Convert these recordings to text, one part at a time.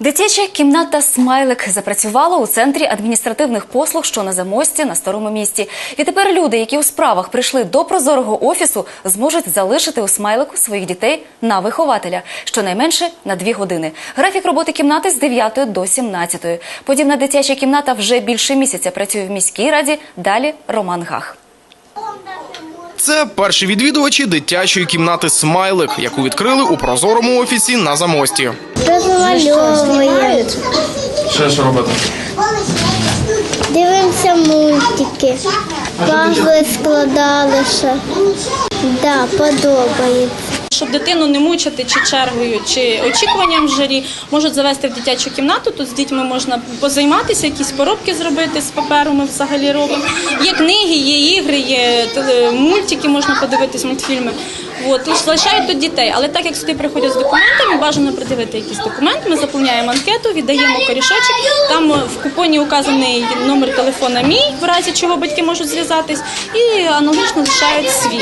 Дитяча кімната Смайлик запрацювала у центрі адміністративних послуг, що на замості на старому місті. Відтепер люди, які у справах прийшли до прозорого офісу, зможуть залишити у смайлику своїх дітей на вихователя щонайменше на дві години. Графік роботи кімнати з 9 до 17. Подібна дитяча кімната вже більше місяця працює в міській раді. Далі Роман Гах. Це перші відвідувачі дитячої кімнати Смайлик, яку відкрили у прозорому офісі на замості. Що робити? дивимося мультики, пазли складали ще. Да, подобається. Щоб дитину не мучити чи чергою, чи очікуванням жарі, можуть завести в дитячу кімнату. Тут з дітьми можна позайматися, якісь поробки зробити з паперу. Ми взагалі робимо. Є книги, є ігри, є мультики, можна подивитись, мультфільми. От, тож тут дітей. Але так як сюди приходять з документами, бажано придивити якийсь документ. Ми заповняємо анкету, віддаємо корішочок. Там в купоні указаний номер телефона мій, в разі чого батьки можуть зв'язатись, і аналогічно лишають свій.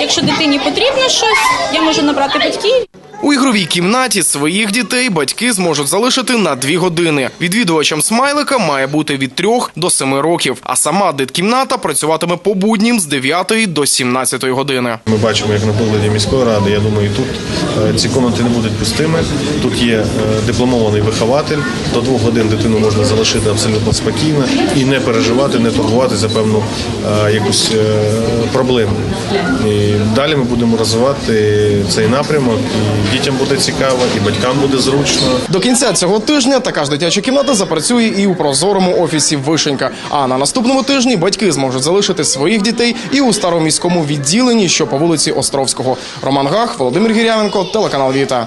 Якщо дитині потрібно щось, я можу набрати батьків. У ігровій кімнаті своїх дітей батьки зможуть залишити на дві години. Відвідувачам смайлика має бути від 3 до 7 років, а сама диткімната працюватиме по буднім з 9 до 17 години. Ми бачимо, як на прикладі міської ради. Я думаю, тут е, ці комнати не будуть пустими. Тут є е, дипломований вихователь. До двох годин дитину можна залишити абсолютно спокійно і не переживати, не турбувати за певну е, якусь проблему. І далі ми будемо розвивати цей напрямок. Дітям буде цікаво, і батькам буде зручно. До кінця цього тижня така ж дитяча кімната запрацює і у прозорому офісі Вишенька. А на наступному тижні батьки зможуть залишити своїх дітей і у староміському відділенні, що по вулиці Островського. Роман Гах, Володимир Гірявенко, телеканал Віта.